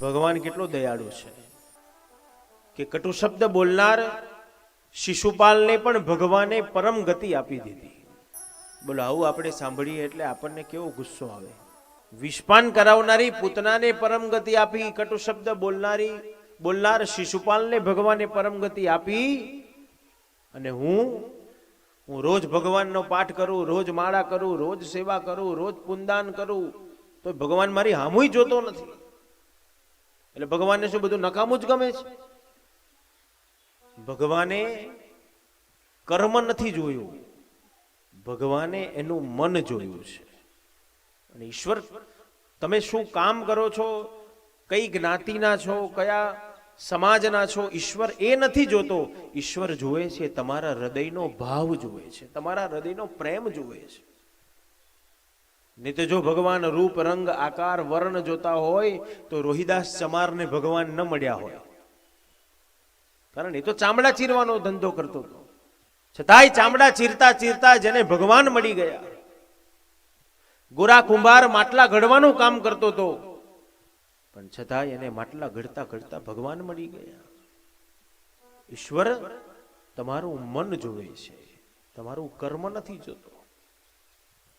ભગવાન કેટલો દયાળુ છે કે કટુ શબ્દ બોલનાર શિશુપાલને પણ ભગવાને પરમ ગતિ આપી દીધી. બોલો, આવું આપણે સાંભળીએ એટલે આપણને કેવો ગુસ્સો આવે. વિષપાન કરાવનારી પૂતનાને પરમ ગતિ આપી, કટુ શબ્દ બોલનારી, બોલનાર શિશુપાલને ભગવાને પરમ ગતિ આપી અને હું હું રોજ ભગવાનનો પાઠ કરું, રોજ માળા કરું, રોજ સેવા કરું, રોજ પુનદાન કરું, તો ભગવાન મારી હામુય જોતો નથી. એટલે ભગવાનને શું બધું નકામું જ ગમે છે? ભગવાને કર્મ નથી જોયું. ભગવાને એનું મન જોયું છે. અને ઈશ્વર, તમે શું કામ કરો છો? કઈ જ્ઞાતિના છો? કયા સમાજના છો? ઈશ્વર એ નથી જોતો. ઈશ્વર જુએ છે, તમારા હૃદયનો ભાવ જુએ છે, તમારા હૃદયનો પ્રેમ જુએ છે. નહીં તો જો ભગવાન રૂપ રંગ આકાર વર્ણ જોતા હોય, તો રોહિદાસ ચમારને ભગવાન ન મળ્યા હોય. કારણ એ તો ચામડા ચીરવાનો ધંધો કરતો હતો. છતાંય ચામડા ચીરતા ચીરતા જેને ભગવાન મળી ગયા. ગોરા કુંભાર માટલા ઘડવાનું કામ કરતો હતો. પણ છતાંય એને માટલા ઘડતા ઘડતા ભગવાન મળી ગયા. ઈશ્વર તમારું મન જોવે છે. તમારું કર્મ નથી જોતો.